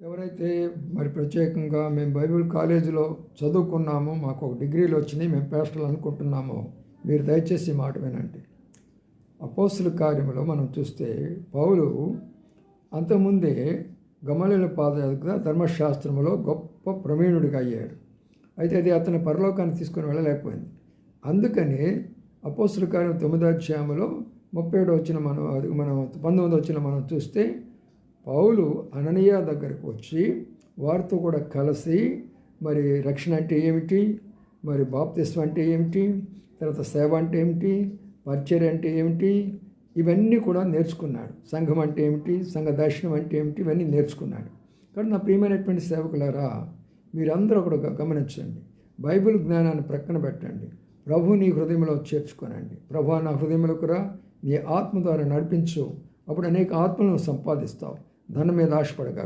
ఎవరైతే మరి ప్రత్యేకంగా మేము బైబిల్ కాలేజీలో చదువుకున్నామో మాకు ఒక డిగ్రీలు వచ్చినాయి మేము పేస్టల్ అనుకుంటున్నామో మీరు దయచేసి మాట వినండి. అపోస్తుల కార్యంలో మనం చూస్తే పౌలు అంతకుముందే గమలిల పాదయాత్ర ధర్మశాస్త్రంలో గొప్ప ప్రవీణుడిగా అయ్యాడు. అయితే అది అతని పరలోకాన్ని తీసుకొని వెళ్ళలేకపోయింది. అందుకని అపోస్తుల కార్యం తొమ్మిదో అధ్యాయంలో ముప్పై ఏడు వచ్చిన మనం అది మనం పంతొమ్మిది వచ్చిన మనం చూస్తే పౌలు అననీయ దగ్గరకు వచ్చి వారితో కూడా కలిసి మరి రక్షణ అంటే ఏమిటి? మరి బాప్తిస్వం అంటే ఏమిటి? తర్వాత సేవ అంటే ఏమిటి? పరిచర్య అంటే ఏమిటి? ఇవన్నీ కూడా నేర్చుకున్నాడు. సంఘం అంటే ఏమిటి? సంఘ దర్శనం అంటే ఏమిటి? ఇవన్నీ నేర్చుకున్నాడు. కాబట్టి నా ప్రియమైనటువంటి సేవకులారా మీరందరూ కూడా గమనించండి. బైబిల్ జ్ఞానాన్ని ప్రక్కన పెట్టండి. ప్రభు నీ హృదయంలో చేర్చుకోనండి. ప్రభు నా హృదయంలోకి రా. నీ ఆత్మ ద్వారా నడిపించు. అప్పుడు అనేక ఆత్మలను సంపాదిస్తావు. धन में नाश पड़ेगा